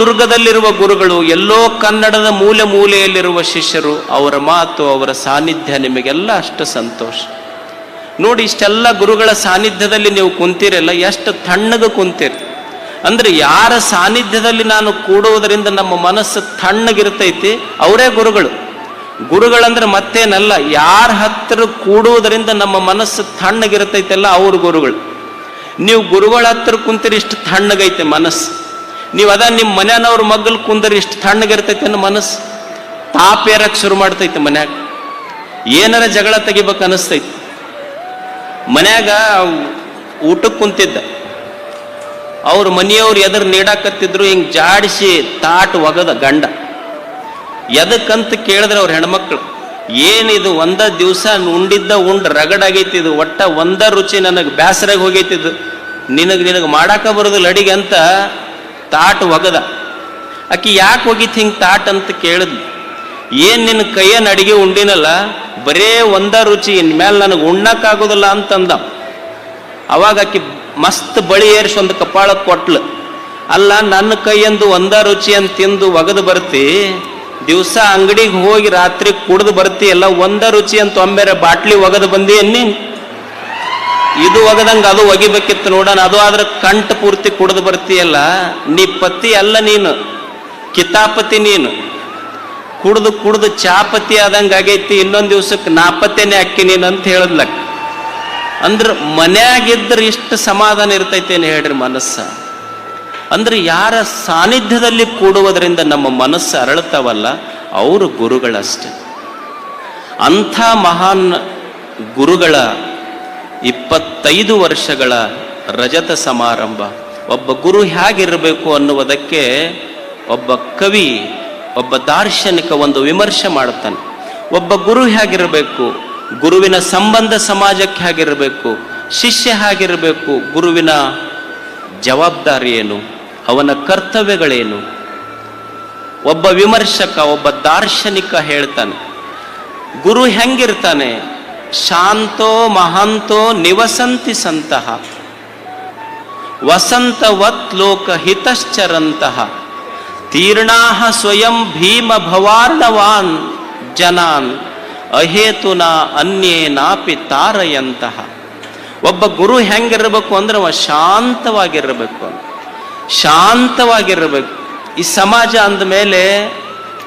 ದುರ್ಗದಲ್ಲಿರುವ ಗುರುಗಳು ಎಲ್ಲೋ ಕನ್ನಡದ ಮೂಲೆ ಮೂಲೆಯಲ್ಲಿರುವ ಶಿಷ್ಯರು ಅವರ ಮಾತು, ಅವರ ಸಾನ್ನಿಧ್ಯ ನಿಮಗೆಲ್ಲ ಅಷ್ಟು ಸಂತೋಷ. ನೋಡಿ, ಇಷ್ಟೆಲ್ಲ ಗುರುಗಳ ಸಾನ್ನಿಧ್ಯದಲ್ಲಿ ನೀವು ಕುಂತಿರಲ್ಲ, ಎಷ್ಟು ತಣ್ಣಗೆ ಕುಂತೀರಿ. ಅಂದ್ರೆ ಯಾರ ಸಾನ್ನಿಧ್ಯದಲ್ಲಿ ನಾನು ಕೂಡುವುದರಿಂದ ನಮ್ಮ ಮನಸ್ಸು ತಣ್ಣಗಿರ್ತೈತಿ? ಅವರೇ ಗುರುಗಳು. ಗುರುಗಳಂದ್ರೆ ಮತ್ತೇನಲ್ಲ, ಯಾರ ಹತ್ತಿರ ಕೂಡುವುದರಿಂದ ನಮ್ಮ ಮನಸ್ಸು ತಣ್ಣಗಿರ್ತೈತಲ್ಲ, ಅವ್ರ ಗುರುಗಳು. ನೀವು ಗುರುಗಳ ಹತ್ತಿರ ಕುಂತಿರಿ, ಇಷ್ಟು ತಣ್ಣಗೈತೆ ಮನಸ್ಸು. ನೀವು ಅದ ನಿಮ್ಮ ಮನ್ಯಾನವ್ರ ಮಗ್ಗಲ್ ಕುಂದರಿ ಇಷ್ಟು ತಣ್ಣಗಿರ್ತೈತೆ ಅನ್ನೋ ಮನಸ್ಸು ತಾಪ ಏರಕ್ ಶುರು ಮಾಡ್ತೈತೆ ಮನ್ಯಾಗ. ಏನಾರ ಜಗಳ ತೆಗಿಬೇಕು ಅನಿಸ್ತೈತಿ. ಮನ್ಯಾಗ ಊಟಕ್ಕೆ ಕುಂತಿದ್ದ. ಅವ್ರ ಮನೆಯವ್ರು ಎದುರು ನೀಡಾಕತ್ತಿದ್ರು, ಹಿಂಗೆ ಜಾಡಿಸಿ ತಾಟ್ ಒಗದ ಗಂಡ. ಎದಕ್ಕಂತ ಕೇಳಿದ್ರೆ ಅವ್ರ ಹೆಣ್ಮಕ್ಳು ಏನಿದು ಒಂದ ದಿವಸ ಉಂಡಿದ್ದ ಉಂಡ್ ರಗಡಾಗೈತಿ ಇದು, ಒಟ್ಟ ಒಂದ ರುಚಿ ನನಗೆ ಬ್ಯಾಸರಾಗಿ ಹೋಗೈತಿದ್ದು ನಿನಗೆ ನಿನಗೆ ಮಾಡಾಕ ಬರೋದಿಲ್ಲ ಅಡಿಗೆ ಅಂತ ತಾಟ್ ಒಗದ. ಆಕಿ ಯಾಕೆ ಒಗಿತ್ ಹಿಂಗೆ ತಾಟ್ ಅಂತ ಕೇಳಿದ್ಲು. ಏನು ನಿನ್ನ ಕೈಯನ್ನ ಅಡಿಗೆ ಉಂಡಿನಲ್ಲ, ಬರೇ ಒಂದ ರುಚಿ, ಇನ್ಮೇಲೆ ನನಗೆ ಉಣ್ಣಕ್ಕಾಗೋದಿಲ್ಲ ಅಂತಂದ. ಅವಾಗ ಆಕಿ ಮಸ್ತ್ ಬಳಿ ಏರ್ಸಿ ಒಂದು ಕಪಾಳ ಕೊಟ್ಲು. ಅಲ್ಲ, ನನ್ನ ಕೈಯಂದು ಒಂದ ರುಚಿ ಅಂತ ತಿಂದು ಒಗದು ಬರ್ತಿ, ದಿವಸ ಅಂಗಡಿಗೆ ಹೋಗಿ ರಾತ್ರಿ ಕುಡಿದು ಬರ್ತಿ, ಎಲ್ಲ ಒಂದ ರುಚಿ ಅಂತ ಒಮ್ಮೆರೆ ಬಾಟ್ಲಿ ಒಗದು ಬಂದಿ ಅನ್ನಿ ಇದು ಒಗದಂಗ ಅದು ಒಗಿಬೇಕಿತ್ತು ನೋಡೋಣ. ಅದು ಆದ್ರೆ ಕಂಠ ಪೂರ್ತಿ ಕುಡಿದು ಬರ್ತೀಯಲ್ಲ. ನೀ ಪತಿ ಅಲ್ಲ ನೀನು. ಕಿತಾಪತಿ ನೀನು. ಕುಡ್ದು ಕುಡ್ದು ಚಾಪತಿ ಆದಂಗ ಆಗೈತಿ. ಇನ್ನೊಂದು ದಿವಸಕ್ಕೆ ನಾಪತ್ತೇನೆ ಅಕ್ಕಿ ನೀನು ಅಂತ ಹೇಳಿದ್ಲಕ್ಕ. ಅಂದ್ರೆ ಮನ್ಯಾಗಿದ್ರೆ ಇಷ್ಟು ಸಮಾಧಾನ ಇರ್ತೈತೇನು ಹೇಳ್ರಿ ಮನಸ್ಸ? ಅಂದ್ರೆ ಯಾರ ಸಾನ್ನಿಧ್ಯದಲ್ಲಿ ಕೂಡುವುದರಿಂದ ನಮ್ಮ ಮನಸ್ಸು ಅರಳುತ್ತವಲ್ಲ, ಅವರು ಗುರುಗಳಷ್ಟೆ. ಅಂಥ ಮಹಾನ್ ಗುರುಗಳ ಇಪ್ಪತ್ತೈದು ವರ್ಷಗಳ ರಜತ ಸಮಾರಂಭ. ಒಬ್ಬ ಗುರು ಹೇಗಿರಬೇಕು ಅನ್ನುವುದಕ್ಕೆ ಒಬ್ಬ ಕವಿ, ಒಬ್ಬ ದಾರ್ಶನಿಕ ಒಂದು ವಿಮರ್ಶೆ ಮಾಡ್ತಾನೆ ಒಬ್ಬ ಗುರು ಹೇಗಿರಬೇಕು, ಗುರುವಿನ ಸಂಬಂಧ ಸಮಾಜಕ್ಕೆ ಹೇಗಿರಬೇಕು, ಶಿಷ್ಯ ಹೇಗಿರಬೇಕು, ಗುರುವಿನ ಜವಾಬ್ದಾರಿ ಏನು, ಅವನ ಕರ್ತವ್ಯಗಳೇನು? ಒಬ್ಬ ವಿಮರ್ಶಕ, ಒಬ್ಬ ದಾರ್ಶನಿಕ ಹೇಳ್ತಾನೆ, ಗುರು ಹೆಂಗಿರ್ತಾನೆ ಶಾಂತೋ ಮಹಾಂತೋ ನಿವಸಂತಿ ಸಂತಹ ವಸಂತವತ್ ಲೋಕ ಹಿತಶ್ಚರಂತಹ ತೀರ್ಣಾಹ ಸ್ವಯಂ ಭೀಮ ಭವಾರ್ಣವಾನ್ ಜನಾನ್. ಅಹೇತುನ ಅನ್ಯೇನಾಪಿ ತಾರಯಂತಹ ಒಬ್ಬ ಗುರು ಹೆಂಗಿರಬೇಕು ಅಂದ್ರೆ ಅವ ಶಾಂತವಾಗಿರಬೇಕು. ಅಂತ ಶಾಂತವಾಗಿರಬೇಕು. ಈ ಸಮಾಜ ಅಂದಮೇಲೆ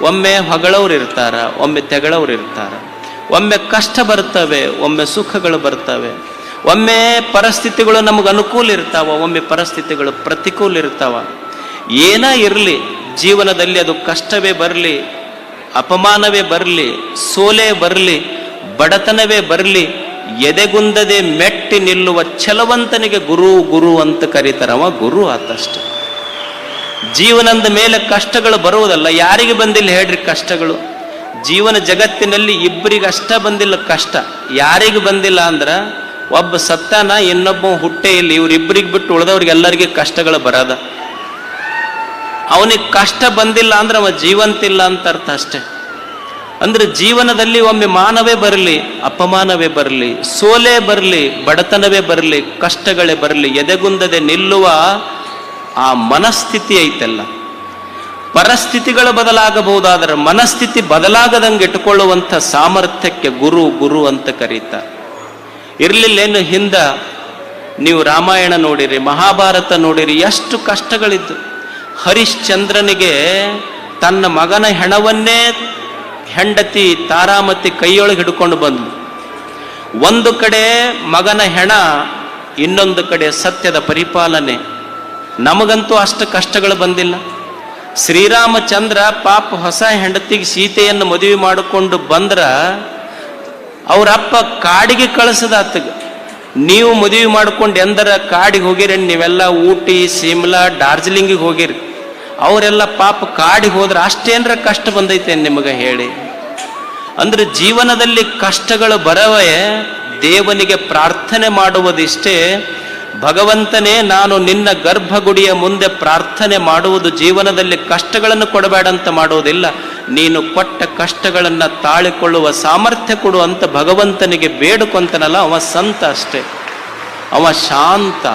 ಒಮ್ಮೆ ಹೊಗಳವ್ರು ಇರ್ತಾರ, ಒಮ್ಮೆ ತೆಗಳವ್ರು ಇರ್ತಾರ. ಒಮ್ಮೆ ಕಷ್ಟ ಬರ್ತವೆ ಒಮ್ಮೆ ಸುಖಗಳು ಬರ್ತವೆ ಒಮ್ಮೆ ಪರಿಸ್ಥಿತಿಗಳು ನಮಗೆ ಅನುಕೂಲ ಇರ್ತಾವ, ಒಮ್ಮೆ ಪರಿಸ್ಥಿತಿಗಳು ಪ್ರತಿಕೂಲ ಇರ್ತಾವ. ಏನ ಇರಲಿ, ಜೀವನದಲ್ಲಿ ಅದು ಕಷ್ಟವೇ ಬರಲಿ, ಅಪಮಾನವೇ ಬರಲಿ, ಸೋಲೆ ಬರಲಿ, ಬಡತನವೇ ಬರಲಿ, ಎದೆಗುಂದದೆ ಮೆಟ್ಟಿ ನಿಲ್ಲುವ ಛಲವಂತನಿಗೆ ಗುರು ಗುರು ಅಂತ ಕರೀತಾರವ ಗುರು ಆತಷ್ಟ ಜೀವನದ ಮೇಲೆ ಕಷ್ಟಗಳು ಬರುವುದಲ್ಲ, ಯಾರಿಗೆ ಬಂದಿಲ್ಲ ಹೇಳ್ರಿ ಕಷ್ಟಗಳು? ಜೀವನ ಜಗತ್ತಿನಲ್ಲಿ ಇಬ್ಬರಿಗಷ್ಟ ಬಂದಿಲ್ಲ ಕಷ್ಟ. ಯಾರಿಗೆ ಬಂದಿಲ್ಲ ಅಂದ್ರೆ ಒಬ್ಬ ಸತ್ತಾನ, ಇನ್ನೊಬ್ಬ ಹುಟ್ಟೇ ಇಲ್ಲ. ಇವ್ರಿಬ್ಬರಿಗೆ ಬಿಟ್ಟು ಉಳಿದವ್ರಿಗೆ ಎಲ್ಲರಿಗೆ ಕಷ್ಟಗಳು ಬರದ. ಅವನಿಗೆ ಕಷ್ಟ ಬಂದಿಲ್ಲ ಅಂದ್ರೆ ಅವ ಜೀವಂತಿಲ್ಲ ಅಂತ ಅರ್ಥ ಅಷ್ಟೇ. ಅಂದ್ರೆ ಜೀವನದಲ್ಲಿ ಒಮ್ಮೆ ಮಾನವೇ ಬರಲಿ, ಅಪಮಾನವೇ ಬರಲಿ, ಸೋಲೆ ಬರಲಿ, ಬಡತನವೇ ಬರಲಿ, ಕಷ್ಟಗಳೇ ಬರಲಿ, ಎದೆಗುಂದದೆ ನಿಲ್ಲುವ ಆ ಮನಸ್ಥಿತಿ ಐತಲ್ಲ. ಪರಿಸ್ಥಿತಿಗಳು ಬದಲಾಗಬಹುದಾದರೆ ಮನಸ್ಥಿತಿ ಬದಲಾಗದಂಗೆ ಇಟ್ಟುಕೊಳ್ಳುವಂಥ ಸಾಮರ್ಥ್ಯಕ್ಕೆ ಗುರು ಗುರು ಅಂತ ಕರೀತಾರೆ. ಇರ್ಲಿಲ್ಲೇನು ಹಿಂದ ನೀವು ರಾಮಾಯಣ ನೋಡಿರಿ, ಮಹಾಭಾರತ ನೋಡಿರಿ, ಎಷ್ಟು ಕಷ್ಟಗಳಿದ್ದು. ಹರಿಶ್ಚಂದ್ರನಿಗೆ ತನ್ನ ಮಗನ ಹೆಣವನ್ನೇ ಹೆಂಡತಿ ತಾರಾಮತಿ ಕೈಯೊಳಗೆ ಹಿಡ್ಕೊಂಡು ಬಂದ್ಲು. ಒಂದು ಕಡೆ ಮಗನ ಹೆಣ, ಇನ್ನೊಂದು ಕಡೆ ಸತ್ಯದ ಪರಿಪಾಲನೆ. ನಮಗಂತೂ ಅಷ್ಟು ಕಷ್ಟಗಳು ಬಂದಿಲ್ಲ. ಶ್ರೀರಾಮಚಂದ್ರ ಪಾಪ ಹೊಸ ಹೆಂಡತಿಗೆ ಸೀತೆಯನ್ನು ಮದುವೆ ಮಾಡಿಕೊಂಡು ಬಂದ್ರ ಅವರಪ್ಪ ಕಾಡಿಗೆ ಕಳಿಸದ ನೀವು ಮದುವೆ ಮಾಡ್ಕೊಂಡು ಎಂದರ ಕಾಡಿಗೆ ಹೋಗಿರಿ, ನೀವೆಲ್ಲ ಊಟಿ ಸಿಮ್ಲಾ ಡಾರ್ಜಿಲಿಂಗಿಗೆ ಹೋಗಿರಿ. ಅವರೆಲ್ಲ ಪಾಪ ಕಾಡಿಗೆ ಹೋದ್ರೆ ಅಷ್ಟೇನರ ಕಷ್ಟ ಬಂದೈತೆ ನಿಮಗೆ ಹೇಳಿ. ಅಂದ್ರೆ ಜೀವನದಲ್ಲಿ ಕಷ್ಟಗಳು ಬರವೇ ದೇವನಿಗೆ ಪ್ರಾರ್ಥನೆ ಮಾಡುವುದಿಷ್ಟೇ ಭಗವಂತನೇ, ನಾನು ನಿನ್ನ ಗರ್ಭಗುಡಿಯ ಮುಂದೆ ಪ್ರಾರ್ಥನೆ ಮಾಡುವುದು ಜೀವನದಲ್ಲಿ ಕಷ್ಟಗಳನ್ನು ಕೊಡಬೇಡಂತ ಮಾಡುವುದಿಲ್ಲ. ನೀನು ಕೊಟ್ಟ ಕಷ್ಟಗಳನ್ನು ತಾಳಿಕೊಳ್ಳುವ ಸಾಮರ್ಥ್ಯ ಕೊಡು ಅಂತ ಭಗವಂತನಿಗೆ ಬೇಡುಕೊಂತನಲ್ಲ, ಅವ ಸಂತ ಅಷ್ಟೇ. ಅವ ಶಾಂತ.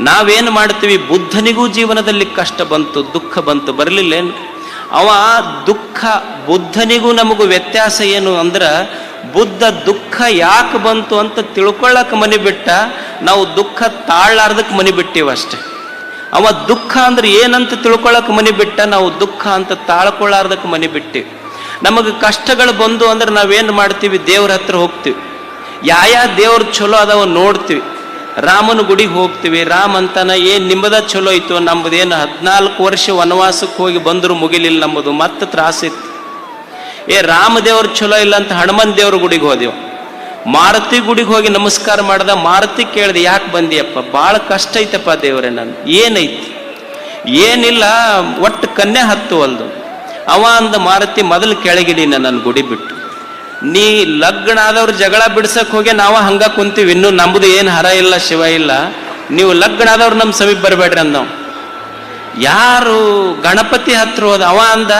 ನಾವೇನು ಮಾಡ್ತೀವಿ? ಬುದ್ಧನಿಗೂ ಜೀವನದಲ್ಲಿ ಕಷ್ಟ ಬಂತು, ದುಃಖ ಬಂತು, ಬರಲಿಲ್ಲೇನು? ಅವ ದುಃಖ, ಬುದ್ಧನಿಗೂ ನಮಗೂ ವ್ಯತ್ಯಾಸ ಏನು ಅಂದ್ರೆ, ಬುದ್ಧ ದುಃಖ ಯಾಕೆ ಬಂತು ಅಂತ ತಿಳ್ಕೊಳ್ಳಕ್ಕೆ ಮನೆ ಬಿಟ್ಟ ನಾವು ದುಃಖ ತಾಳಾರ್ದಕ್ಕೆ ಮನೆ ಬಿಟ್ಟೀವಷ್ಟೆ ಅವ ದುಃಖ ಅಂದ್ರೆ ಏನಂತ ತಿಳ್ಕೊಳಕ್ ಮನೆ ಬಿಟ್ಟ ನಾವು ದುಃಖ ಅಂತ ತಾಳ್ಕೊಳ್ಳಾರ್ದಕ್ಕೆ ಮನೆ ಬಿಟ್ಟಿವಿ ನಮಗೆ ಕಷ್ಟಗಳು ಬಂದು ಅಂದ್ರೆ ನಾವೇನು ಮಾಡ್ತೀವಿ? ದೇವ್ರ ಹತ್ರ ಹೋಗ್ತೀವಿ. ಯಾವ ದೇವ್ರ ಚಲೋ ಅದಾವ ನೋಡ್ತೀವಿ. ರಾಮನ ಗುಡಿಗೆ ಹೋಗ್ತೀವಿ. ರಾಮ್ ಅಂತಾನ ಏನ್ ನಿಮ್ಮದ ಚಲೋ ಇತ್ತು ನಮ್ಮದೇನು ಹದಿನಾಲ್ಕು ವರ್ಷ ವನವಾಸಕ್ಕೆ ಹೋಗಿ ಬಂದರೂ ಮುಗಿಲಿಲ್ಲ ನಮ್ಮದು. ಮತ್ತೆ ತ್ರಾಸಿತ್ತು ಏ ರಾಮ ದೇವ್ರ ಚಲೋ ಇಲ್ಲ ಅಂತ ಹನುಮನ್ ದೇವ್ರ ಗುಡಿಗೆ ಹೋದೆವು. ಮಾರುತಿ ಗುಡಿಗೆ ಹೋಗಿ ನಮಸ್ಕಾರ ಮಾಡ್ದ, ಮಾರುತಿ ಕೇಳಿದೆ, ಯಾಕೆ ಬಂದಿಯಪ್ಪ? ಭಾಳ ಕಷ್ಟ ಐತಪ್ಪ ದೇವ್ರೆ ನಾನು, ಏನೈತಿ? ಏನಿಲ್ಲ, ಒಟ್ಟು ಕನ್ಯೆ ಒಂದು ಅವ ಅಂದ, ಮಾರುತಿ, ಮೊದಲು ಕೆಳಗಿಡಿ ನನ್ನ ಗುಡಿ ಬಿಟ್ಟು. ನೀ ಲಗ್ನ ಆದವ್ರ ಜಗಳ ಬಿಡ್ಸಕ್ ಹೋಗಿ ನಾವ ಹಂಗ ಕುಂತೀವಿ, ಇನ್ನು ನಮ್ದು ಏನು ಹರ ಇಲ್ಲ, ಶಿವ ಇಲ್ಲ. ನೀವು ಲಗ್ನ ಆದವ್ರು ನಮ್ಮ ಸಮೀಪ ಬರಬೇಡ್ರಿ ಅಂದವ್. ಯಾರು ಗಣಪತಿ ಹತ್ರ ಹೋದ, ಅವ ಅಂದ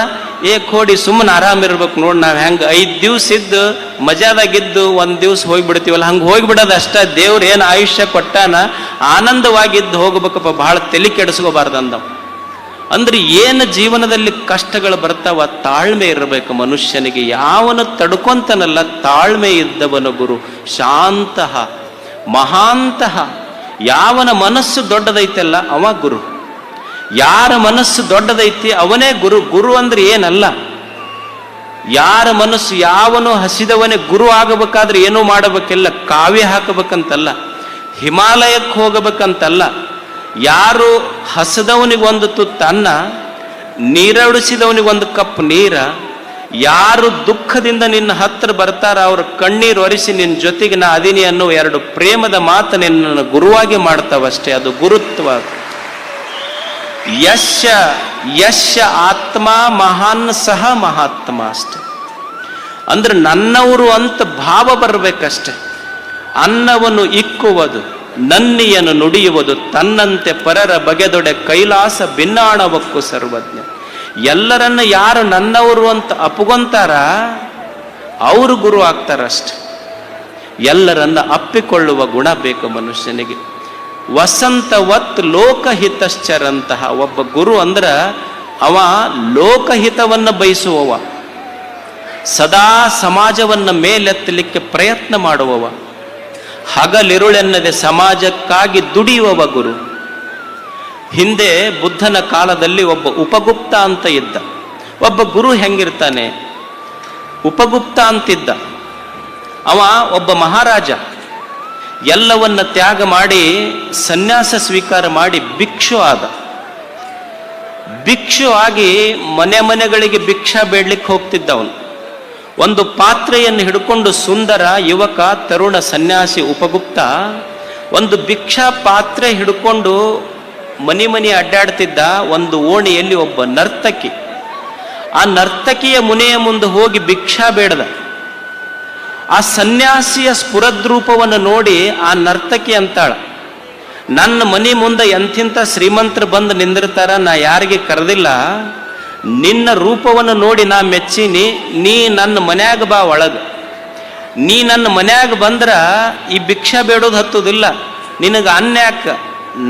ಏ ಕೋಡಿ ಸುಮ್ಮನೆ ಆರಾಮಿರ್ಬೇಕು ನೋಡಿ ನಾವು ಹೆಂಗೆ ಐದು ದಿವ್ಸ ಇದ್ದು ಮಜಾದಾಗಿದ್ದು ಒಂದು ದಿವ್ಸ ಹೋಗ್ಬಿಡ್ತೀವಲ್ಲ, ಹಂಗೆ ಹೋಗ್ಬಿಡೋದು ಅಷ್ಟ. ದೇವ್ರು ಏನು ಆಯುಷ್ಯ ಕೊಟ್ಟಾನ ಆನಂದವಾಗಿದ್ದು ಹೋಗ್ಬೇಕಪ್ಪ, ಭಾಳ ತಲೆ ಕೆಡಿಸ್ಕೋಬಾರ್ದು ಅಂದ ಅಂದ್ರೆ ಏನು ಜೀವನದಲ್ಲಿ ಕಷ್ಟಗಳು ಬರ್ತಾವ, ತಾಳ್ಮೆ ಇರಬೇಕು ಮನುಷ್ಯನಿಗೆ. ಯಾವನು ತಡ್ಕೊಂತನಲ್ಲ, ತಾಳ್ಮೆ ಇದ್ದವನು ಗುರು. ಶಾಂತಹ ಮಹಾಂತಹ ಯಾವನ ಮನಸ್ಸು ದೊಡ್ಡದೈತಲ್ಲ, ಅವ ಗುರು. ಯಾರ ಮನಸ್ಸು ದೊಡ್ಡದೈತಿ ಅವನೇ ಗುರು ಗುರು ಅಂದ್ರೆ ಏನಲ್ಲ. ಯಾರ ಮನಸ್ಸು ಯಾವನು ಹಸಿದವನೇ ಗುರು ಆಗಬೇಕಾದ್ರೆ ಏನೂ ಮಾಡಬೇಕಿಲ್ಲ, ಕಾವ್ಯ ಹಾಕಬೇಕಂತಲ್ಲ, ಹಿಮಾಲಯಕ್ಕೆ ಹೋಗಬೇಕಂತಲ್ಲ. ಯಾರು ಹಸದವನಿಗೊಂದು ತುತ್ತನ್ನ ನೀರಡಿಸಿದವನಿಗೊಂದು ಕಪ್ ನೀರ, ಯಾರು ದುಃಖದಿಂದ ನಿನ್ನ ಹತ್ರ ಬರ್ತಾರ ಅವ್ರ ಕಣ್ಣೀರು ಒರೆಸಿ ನಿನ್ನ ಜೊತೆಗೆ ನಾ ಅದೀನಿ ಅನ್ನೋ ಎರಡು ಪ್ರೇಮದ ಮಾತು ನಿನ್ನನ್ನು ಗುರುವಾಗಿ ಮಾಡ್ತಾವಷ್ಟೇ, ಅದು ಗುರುತ್ವ. ಯಶ ಯಶ ಆತ್ಮ ಮಹಾನ್ ಸಹ ಮಹಾತ್ಮ ಅಷ್ಟೆ. ಅಂದ್ರೆ ನನ್ನವರು ಅಂತ ಭಾವ ಬರಬೇಕಷ್ಟೆ. ಅನ್ನವನ್ನು ಇಕ್ಕುವುದು, ನನ್ನಿಯನ್ನು ನುಡಿಯುವುದು, ತನ್ನಂತೆ ಪರರ ಬಗೆದೊಡೆ ಕೈಲಾಸ ಭಿನ್ನಾಣವಕ್ಕೂ ಸರ್ವಜ್ಞ. ಎಲ್ಲರನ್ನ ಯಾರು ನನ್ನವರು ಅಂತ ಅಪ್ಪುಗೊಂತಾರ? ಅವರು ಗುರು ಆಗ್ತಾರಷ್ಟೆ. ಎಲ್ಲರನ್ನ ಅಪ್ಪಿಕೊಳ್ಳುವ ಗುಣ ಬೇಕು ಮನುಷ್ಯನಿಗೆ. ವಸಂತವತ್ ಲೋಕಹಿತಶ್ಚರಂತಹ. ಒಬ್ಬ ಗುರು ಅಂದ್ರ ಅವ ಲೋಕಹಿತವನ್ನ ಬಯಸುವವ. ಸದಾ ಸಮಾಜವನ್ನ ಮೇಲೆತ್ತಲಿಕ್ಕೆ ಪ್ರಯತ್ನ ಮಾಡುವವ. ಹಗಲಿರುಳೆನ್ನದೆ ಸಮಾಜಕ್ಕಾಗಿ ದುಡಿಯುವವ ಗುರು. ಹಿಂದೆ ಬುದ್ಧನ ಕಾಲದಲ್ಲಿ ಒಬ್ಬ ಉಪಗುಪ್ತ ಅಂತ ಇದ್ದ. ಒಬ್ಬ ಗುರು ಹೆಂಗಿರ್ತಾನೆ? ಉಪಗುಪ್ತ ಅಂತಿದ್ದ. ಅವ ಒಬ್ಬ ಮಹಾರಾಜ. ಎಲ್ಲವನ್ನ ತ್ಯಾಗ ಮಾಡಿ, ಸನ್ಯಾಸ ಸ್ವೀಕಾರ ಮಾಡಿ ಭಿಕ್ಷು ಆದ. ಭಿಕ್ಷು ಆಗಿ ಮನೆ ಮನೆಗಳಿಗೆ ಭಿಕ್ಷಾ ಬೇಡ್ಲಿಕ್ಕೆ ಹೋಗ್ತಿದ್ದ ಅವನು ಒಂದು ಪಾತ್ರೆಯನ್ನು ಹಿಡ್ಕೊಂಡು ಸುಂದರ ಯುವಕ, ತರುಣ ಸನ್ಯಾಸಿ ಉಪಗುಪ್ತ, ಒಂದು ಭಿಕ್ಷಾ ಪಾತ್ರೆ ಹಿಡ್ಕೊಂಡು ಮನೆ ಮನೆ ಅಡ್ಡಾಡ್ತಿದ್ದ ಒಂದು ಓಣಿಯಲ್ಲಿ ಒಬ್ಬ ನರ್ತಕಿ. ಆ ನರ್ತಕಿಯ ಮುನೆಯ ಮುಂದೆ ಹೋಗಿ ಭಿಕ್ಷಾ ಬೇಡದ. ಆ ಸನ್ಯಾಸಿಯ ಸ್ಫುರದ್ರೂಪವನ್ನು ನೋಡಿ ಆ ನರ್ತಕಿ ಅಂತಾಳೆ, ನನ್ನ ಮನೆ ಮುಂದೆ ಎಂಥಿಂಥ ಶ್ರೀಮಂತರು ಬಂದು ನಿಂದಿರ್ತಾರ, ನಾ ಯಾರಿಗೆ ಕರೆದಿಲ್ಲ. ನಿನ್ನ ರೂಪವನ್ನು ನೋಡಿ ನಾ ಮೆಚ್ಚಿನಿ, ನೀ ನನ್ನ ಮನ್ಯಾಗ ಬಾ ಒಳಗೆ. ನೀ ನನ್ನ ಮನ್ಯಾಗ ಬಂದ್ರ ಈ ಭಿಕ್ಷಾ ಬೇಡೋದು ಹತ್ತುದಿಲ್ಲ. ನಿನಗೆ ಅನ್ಯಾಕ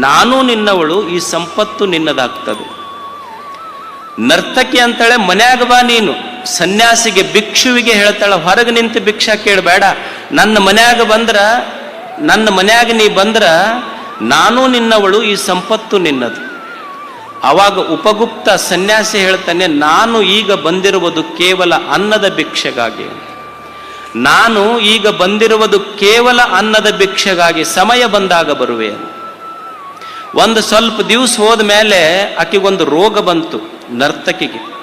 ನಾನು ನಿನ್ನವಳು, ಈ ಸಂಪತ್ತು ನಿನ್ನದಾಗ್ತದೆ. ನರ್ತಕಿ ಅಂತಾಳೆ, ಮನ್ಯಾಗ ಬಾ ನೀನು. ಸನ್ಯಾಸಿಗೆ ಭಿಕ್ಷುವಿಗೆ ಹೇಳ್ತಾಳೆ, ಹೊರಗೆ ನಿಂತು ಭಿಕ್ಷಾ ಕೇಳಬೇಡ ನನ್ನ ಮನ್ಯಾಗ ಬಂದ್ರ, ನನ್ನ ಮನ್ಯಾಗ ನೀ ಬಂದ್ರ, ನಾನು ನಿನ್ನವಳು, ಈ ಸಂಪತ್ತು ನಿನ್ನದು. ಅವಾಗ ಉಪಗುಪ್ತ ಸನ್ಯಾಸಿ ಹೇಳ್ತಾನೆ, ನಾನು ಈಗ ಬಂದಿರುವುದು ಕೇವಲ ಅನ್ನದ ಭಿಕ್ಷೆಗಾಗಿ. ನಾನು ಈಗ ಬಂದಿರುವುದು ಕೇವಲ ಅನ್ನದ ಭಿಕ್ಷೆಗಾಗಿ ಸಮಯ ಬಂದಾಗ ಬರುವೆ. ಒಂದು ಸ್ವಲ್ಪ ದಿವಸ ಹೋದ ಮೇಲೆ ಆಕೆಗೊಂದು ರೋಗ ಬಂತು ನರ್ತಕಿಗೆ.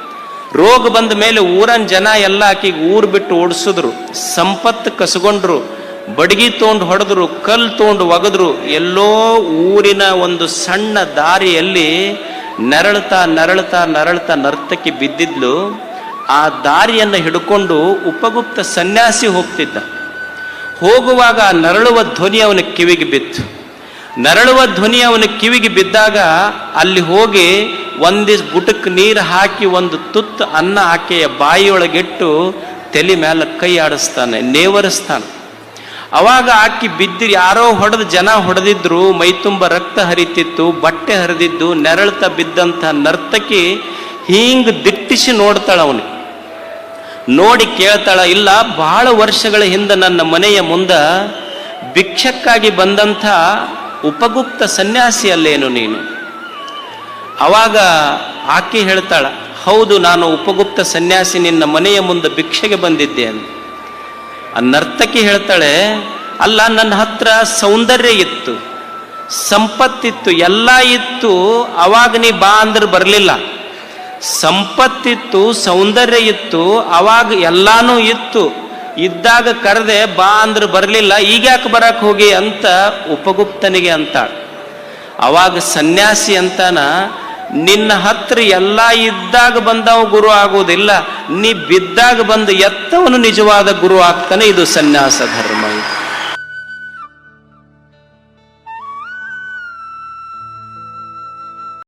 ರೋಗ ಬಂದ ಮೇಲೆ ಊರನ್ ಜನ ಎಲ್ಲ ಆಕಿಗೆ ಊರು ಬಿಟ್ಟು ಓಡಿಸಿದ್ರು. ಸಂಪತ್ತು ಕಸಗೊಂಡ್ರು. ಬಡಗಿ ತೊಗೊಂಡು ಹೊಡೆದ್ರು, ಕಲ್ಲು ತೊಗೊಂಡು ಒಗದ್ರು. ಎಲ್ಲೋ ಊರಿನ ಒಂದು ಸಣ್ಣ ದಾರಿಯಲ್ಲಿ ನರಳ್ತಾ ನರಳ್ತಾ ನರಳ್ತಾ ನರ್ತಕಿ ಬಿದ್ದಿದ್ಲು. ಆ ದಾರಿಯನ್ನು ಹಿಡ್ಕೊಂಡು ಉಪಗುಪ್ತ ಸನ್ಯಾಸಿ ಹೋಗ್ತಿದ್ದ. ಹೋಗುವಾಗ ನರಳುವ ಧ್ವನಿ ಅವನ ಕಿವಿಗೆ ಬಿತ್ತು. ನರಳುವ ಧ್ವನಿ ಅವನ ಕಿವಿಗೆ ಬಿದ್ದಾಗ ಅಲ್ಲಿ ಹೋಗಿ ಒಂದಿಸ್ ಗುಟಕ್ ನೀರು ಹಾಕಿ ಒಂದು ತುತ್ತು ಅನ್ನ ಆಕೆಯ ಬಾಯಿಯೊಳಗಿಟ್ಟು ತಲೆ ಮೇಲೆ ಕೈ ಆಡಿಸ್ತಾನೆ, ನೇವರಿಸ್ತಾನೆ. ಅವಾಗ ಆಕಿ ಬಿದ್ದಿರಿ ಯಾರೋ ಹೊಡೆದು ಜನ ಹೊಡೆದಿದ್ರು ಮೈತುಂಬ ರಕ್ತ ಹರಿತಿತ್ತು, ಬಟ್ಟೆ ಹರಿದಿದ್ದು, ನೆರಳ್ತಾ ಬಿದ್ದಂಥ ನರ್ತಕಿ ಹೀಂಗ್ ದಿಟ್ಟಿಸಿ ನೋಡ್ತಾಳ ಅವನು. ನೋಡಿ ಕೇಳ್ತಾಳ, ಇಲ್ಲ ಬಹಳ ವರ್ಷಗಳ ಹಿಂದೆ ನನ್ನ ಮನೆಯ ಮುಂದ ಭಿಕ್ಷಕ್ಕಾಗಿ ಬಂದಂಥ ಉಪಗುಪ್ತ ಸನ್ಯಾಸಿ ಅಲ್ಲೇನು ನೀನು? ಅವಾಗ ಆಕೆ ಹೇಳ್ತಾಳ, ಹೌದು, ನಾನು ಉಪಗುಪ್ತ ಸನ್ಯಾಸಿ ನಿನ್ನ ಮನೆಯ ಮುಂದೆ ಭಿಕ್ಷೆಗೆ ಬಂದಿದ್ದೆ ಅಂತ. ಆ ನರ್ತಕಿ ಹೇಳ್ತಾಳೆ, ಅಲ್ಲ, ನನ್ನ ಹತ್ರ ಸೌಂದರ್ಯ ಇತ್ತು, ಸಂಪತ್ತಿತ್ತು, ಎಲ್ಲ ಇತ್ತು, ಅವಾಗ ನೀ ಬಾ ಅಂದ್ರೆ ಬರಲಿಲ್ಲ. ಸಂಪತ್ತಿತ್ತು, ಸೌಂದರ್ಯ ಇತ್ತು, ಅವಾಗ ಎಲ್ಲಾನು ಇತ್ತು, ಇದ್ದಾಗ ಕರೆದೆ ಬಾ ಅಂದ್ರೆ ಬರಲಿಲ್ಲ, ಈಗ ಯಾಕೆ ಬರಕ್ ಹೋಗಿ? ಅಂತ ಉಪಗುಪ್ತನಿಗೆ ಅಂತಾಳ. ಅವಾಗ ಸನ್ಯಾಸಿ ಅಂತಾನ ನಿನ್ನ ಹತ್ರ ಎಲ್ಲ ಇದ್ದಾಗ ಬಂದವ ಗುರು ಆಗುವುದಿಲ್ಲ, ನೀ ಬಿದ್ದಾಗ ಬಂದು ಎತ್ತವನು ನಿಜವಾದ ಗುರು ಆಗ್ತಾನೆ, ಇದು ಸನ್ಯಾಸ ಧರ್ಮ